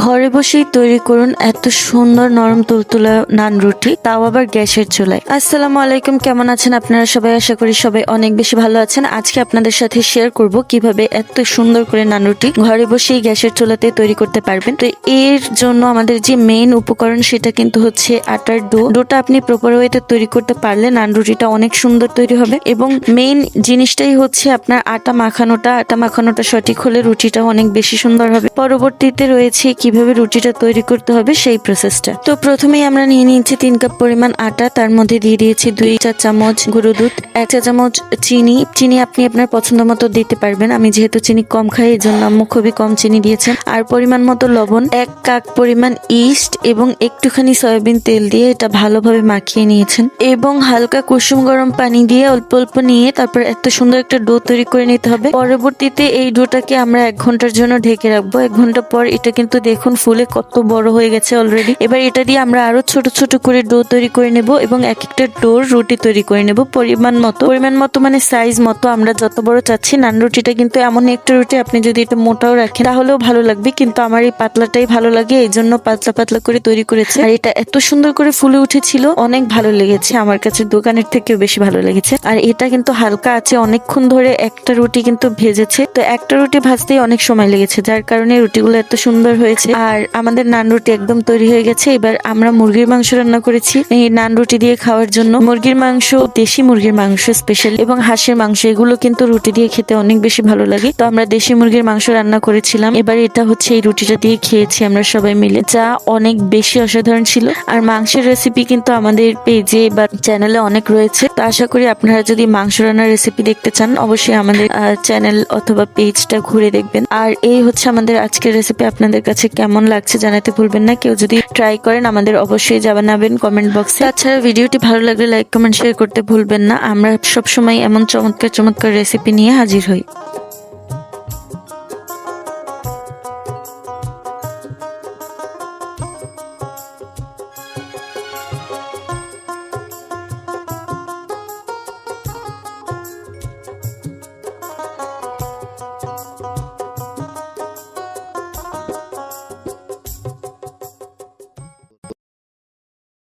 ঘরে বসেই তৈরি করুন এত সুন্দর নরম তুলতুলা নান রুটি, তাও আবার গ্যাসের চুলায়। আসসালামু আলাইকুম, কেমন আছেন আপনারা সবাই? আশা করি সবাই অনেক বেশি ভালো আছেন। আজকে আপনাদের সাথে শেয়ার করব কীভাবে এত সুন্দর করে নান রুটি ঘরে বসেই গ্যাসের চুলাতে তৈরি করতে পারবেন। তো এর জন্য আমাদের যে মেইন উপকরণ সেটা কিন্তু হচ্ছে আটার ডো। ডোটা আপনি প্রপার ওয়েতে তৈরি করতে পারলে নান রুটিটা অনেক সুন্দর তৈরি হবে এবং মেইন জিনিসটাই হচ্ছে আপনার আটা মাখানোটা। আটা মাখানোটা সঠিক হলে রুটিটা অনেক বেশি সুন্দর হবে। পরবর্তীতে রয়েছে কীভাবে রুটিটা তৈরি করতে হবে সেই প্রসেসটা তো প্রথমেই আমরা নিয়ে নিয়েছি তিন কাপ পরিমাণ আটা, তার মধ্যে দিয়ে দিয়েছি দুই চা চামচ গুঁড়ো দুধ, এক চা চামচ চিনি। চিনি আপনি আপনার পছন্দ মতো দিতে পারবেন। আমি যেহেতু চিনি কম খাই এই জন্য আম্মু খুবই কম চিনি দিয়েছেন। আর পরিমাণ মতো লবণ, এক কাপ পরিমাণ ইস্ট এবং একটুখানি সয়াবিন তেল দিয়ে এটা ভালোভাবে মাখিয়ে নিয়েছেন। এবং হালকা কুসুম গরম পানি দিয়ে অল্প অল্প নিয়ে তারপর এত সুন্দর একটা ডো তৈরি করে নিতে হবে। পরবর্তীতে এই ডোটাকে আমরা এক ঘণ্টার জন্য ঢেকে রাখব। এক ঘণ্টা পর এটা কিন্তু দেখুন, ফুলে কত বড় হয়ে গেছে অলরেডি এবার এটা দিয়ে আমরা আরও ছোট ছোট করে ডো তৈরি করে নেব এবং এক একটা ডোর রুটি তৈরি করে নেব পরিমাণ মতো। পরিমাণ মতো মানে সাইজ মতো। আমরা যত বড় চাচ্ছি, নান রুটিটা কিন্তু এমন একটা রুটি। আপনি যদি এটা মোটাও রাখেন, তাহলেও ভালো লাগবে। কিন্তু আমার এই পাতলাটাই ভালো লাগে, এই জন্য পাতলা পাতলা করে তৈরি করেছে। আর এটা এত সুন্দর করে ফুলে উঠেছিল, অনেক ভালো লেগেছে। আমার কাছে দোকানের থেকেও বেশি ভালো লেগেছে। আর এটা কিন্তু হালকা আছে, অনেকক্ষণ ধরে একটা রুটি কিন্তু ভেজেছে। তো একটা রুটি ভাজতেই অনেক সময় লেগেছে, যার কারণে রুটিগুলো এত সুন্দর হয়েছে। আর আমাদের নান রুটি একদম তৈরি হয়ে গেছে। এবার আমরা মুরগির মাংস রান্না করেছি। এই নান রুটি দিয়ে খাওয়ার জন্য মুরগির মাংস, দেশি মুরগির মাংস স্পেশাল এবং হাঁসের মাংস, এগুলো কিন্তু রুটি দিয়ে খেতে অনেক বেশি ভালো লাগে। তো আমরা দেশি মুরগির মাংস রান্না করেছিলাম। এবার এটা হচ্ছে এই রুটিটা দিয়ে খেয়েছি আমরা সবাই মিলে, যা অনেক বেশি অসাধারণ ছিল। আর মাংসের রেসিপি কিন্তু আমাদের পেজে বা চ্যানেলে অনেক রয়েছে। তো আশা করি আপনারা যদি মাংস রান্নার রেসিপি দেখতে চান, অবশ্যই আমাদের চ্যানেল অথবা পেজটা ঘুরে দেখবেন। আর এই হচ্ছে আমাদের আজকের রেসিপি আপনাদের কাছে। কেমন লাগছে জানাতে ভুলবেন না। কেউ যদি ট্রাই করেন, আমাদের অবশ্যই জানাবেন কমেন্ট বক্সে তাছাড়া ভিডিওটি ভালো লাগলে লাইক কমেন্ট শেয়ার করতে ভুলবেন না। আমরা সবসময় এমন চমৎকার চমৎকার রেসিপি নিয়ে হাজির হই।